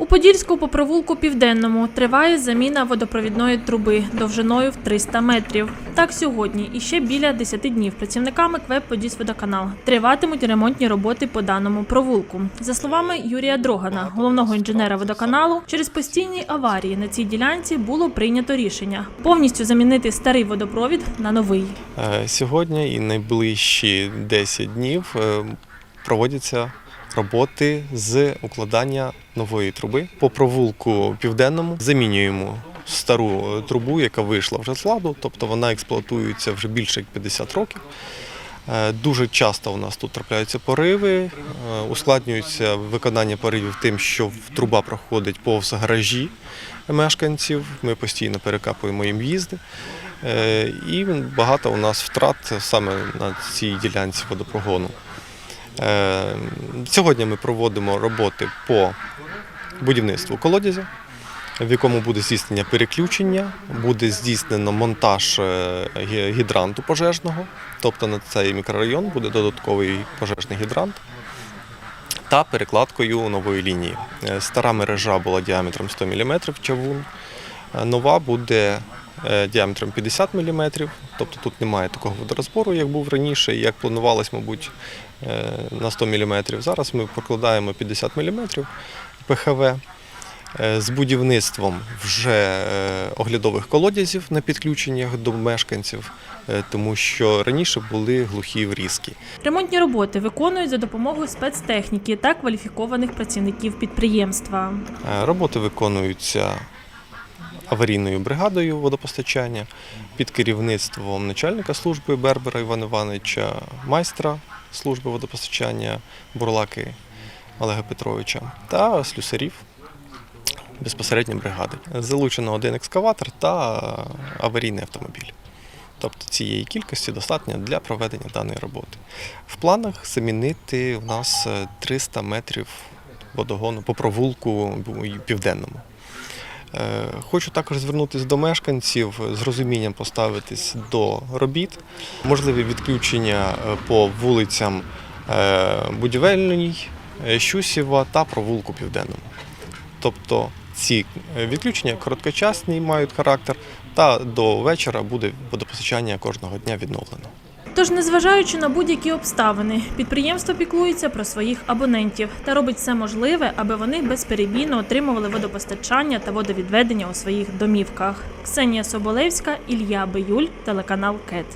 У Подільську по провулку Південному триває заміна водопровідної труби довжиною в 300 метрів. Так сьогодні і ще біля 10 днів працівниками КВЕП «Подільськводоканал» триватимуть ремонтні роботи по даному провулку. За словами Юрія Дрогана, головного інженера водоканалу, через постійні аварії на цій ділянці було прийнято рішення повністю замінити старий водопровід на новий. Е, Сьогодні і найближчі 10 днів е, проводяться роботи з укладання нової труби по провулку південному. Замінюємо стару е, трубу, яка вийшла вже з ладу, тобто вона експлуатується вже більше як 50 років. Е, Дуже часто у нас тут трапляються пориви, е, ускладнюється виконання поривів тим, що труба проходить повз гаражі мешканців. Ми постійно перекапуємо їм в'їзди. Е, І багато у нас втрат саме на цій ділянці водопрогону. Е, Сьогодні ми проводимо роботи по будівництву колодязя, в якому буде здійснення переключення, буде здійснено монтаж е, гідранту пожежного, тобто на цей мікрорайон буде додатковий пожежний гідрант та перекладкою нової лінії. Е, Стара мережа була діаметром 100 мм чавун, нова буде діаметром 50 мм, тобто тут немає такого водорозбору, як був раніше, як планувалось, мабуть, е, на 100 мм. Зараз ми прокладаємо 50 мм ПХВ. Е, З будівництвом вже е, оглядових колодязів на підключеннях до мешканців, е, тому що раніше були глухі врізки. Ремонтні роботи виконують за допомогою спецтехніки та кваліфікованих працівників підприємства. Е, Роботи виконуються аварійною бригадою водопостачання під керівництвом начальника служби Бербера Івана Івановича, майстра служби водопостачання Бурлаки Олега Петровича та слюсарів безпосередньо бригади. Залучено один екскаватор та аварійний автомобіль. Тобто цієї кількості достатньо для проведення даної роботи. В планах замінити у нас е, 300 метрів водогону по провулку південному. Е, Хочу також звернутися до мешканців з розумінням поставитись до робіт. Можливі відключення е, по вулицям е, Будівельній, е, Щусєва та провулку Південному. Тобто ці е, відключення короткочасні мають характер, та до вечора буде водопостачання кожного дня відновлено. Тож, незважаючи на будь-які обставини, підприємство піклується про своїх абонентів та робить все можливе, аби вони безперебійно отримували водопостачання та водовідведення у своїх домівках. Ксенія Соболевська, Ілля Биюль, телеканал КЕТ.